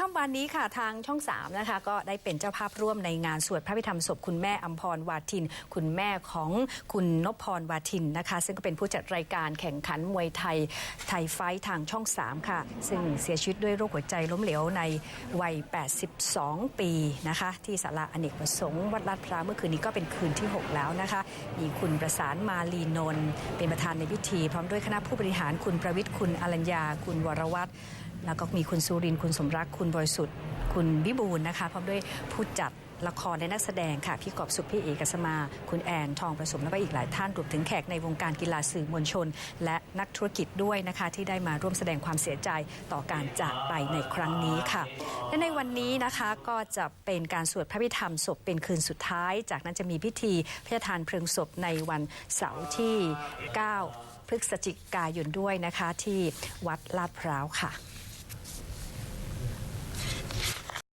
ค่ำวันนี้ค่ะทางช่อง3นะคะก็ได้เป็นเจ้าภาพร่วมในงานสวดพระพิธรรมศพคุณแม่อัมพรวาทิน คุณแม่ของคุณนพพรวาทินนะคะ ซึ่งก็เป็นผู้จัดรายการแข่งขันมวยไทยไทยไฟท์ทางช่อง 3 ค่ะ ซึ่งเสียชีวิตด้วยโรคหัวใจล้มเหลวในวัย 82 ปีนะคะ ที่ศาลาอเนกประสงค์วัดลาดพร้าวเมื่อคืนนี้ก็เป็นคืนที่ 6 แล้วนะคะ มีคุณประสานมาลีนนท์เป็นประธานในพิธี พร้อมด้วยคณะผู้บริหารคุณประวิทย์คุณอรัญญาคุณวรวัตร แล้วก็มีคุณสุรินคุณสมรักคุณบริสุทธิ์ คุณวิบูล์นะคะพร้อมด้วยผู้จัดละครและนักแสดงค่ะ พี่กอบสุขพี่เอกสมา คุณแอนทองประสมและก็อีกหลายท่านรวมถึงแขกในวงการกีฬาสื่อมวลชน และนักธุรกิจด้วยนะคะ ที่ได้มาร่วมแสดงความเสียใจต่อการจากไปในครั้งนี้ค่ะ และในวันนี้นะคะก็จะเป็นการสวดพระพิธรรมศพเป็นคืนสุดท้าย จากนั้นจะมีพิธีพระราชทานเพลิงศพในวันเสาร์ที่ 9 พฤศจิกายนด้วยนะคะที่วัดลาดพร้าวค่ะ